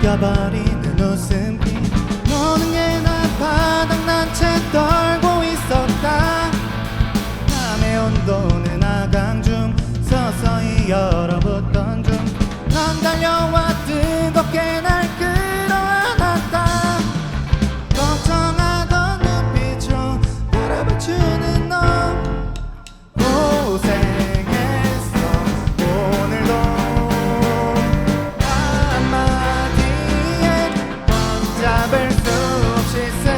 섞여버리는 웃음 잡을 수 없이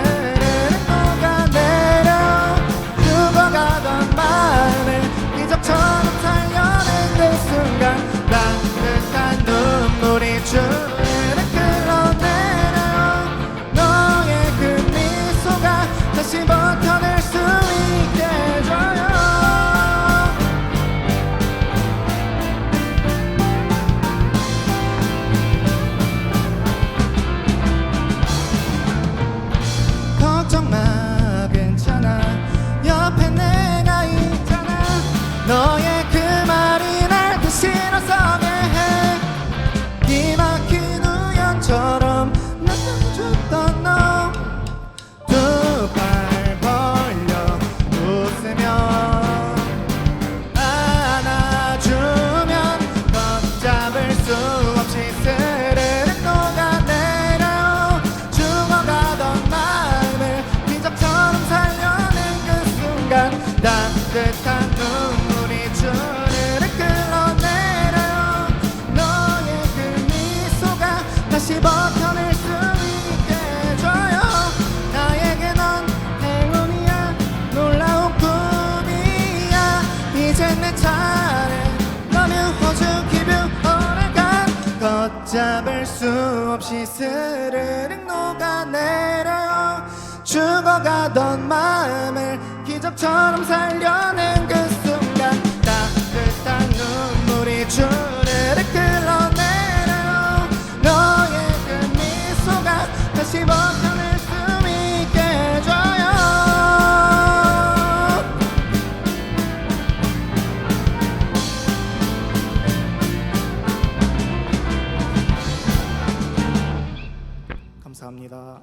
따뜻한 눈물이 주르르 흘러내려요. 너의 그 미소가 다시 버텨낼 수 있게 해줘요. 나에게 넌 행운이야 놀라운 꿈이야. 이제 내 차례 너는 호주 기분 오래간 걷잡을 수 없이 스르륵 녹아내려요. 죽어가던 마음을 바보처럼 살려낸 그 순간 따뜻한 눈물이 주르륵 흘러내려 너의 그 미소가 다시 벗어낼 수 있게 해줘요. 감사합니다.